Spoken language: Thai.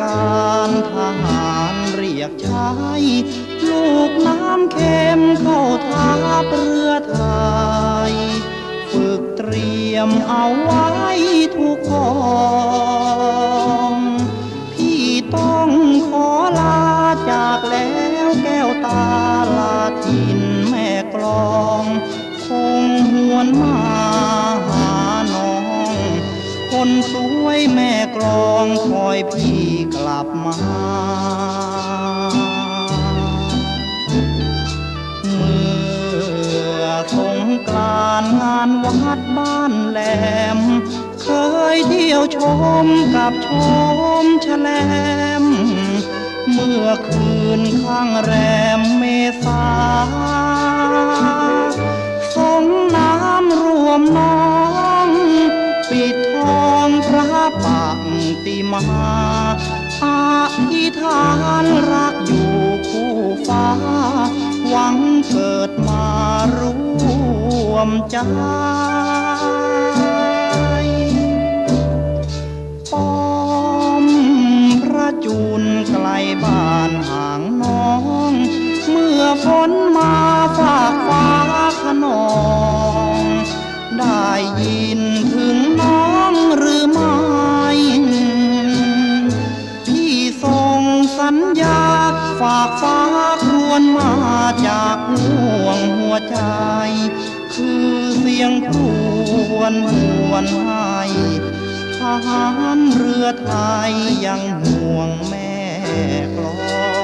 การทหารเรียกใช้ลูกน้ำเค็มเข้าทัพเรือไทย ฝึกเตรียมเอาไว้ทุกคนพี่ต้องขอลาจากแล้วแก้วตาลาทินแม่กลอง คงหวนมา คนสวยแม่กลองคอยพี่กลับมา เมื่อสงกรานงานวัดบ้านแหลม เคยเที่ยวชมกับชมแฉลม เมื่อคืนข้างแรมเมษา ติมาอาธิษฐานรักอยู่คู่ฟ้า หวังเกิดมารวมใจป้อมพระจูนไกลบ้านห่างน้อง เมื่อฝนมาฝากฟ้าขนอง ได้ยินากฟ้าครวนมาจากห่วงหัวใจ คือเสียงครวนหวนให้ทหารเรือไทยยังห่วงแม่กลอง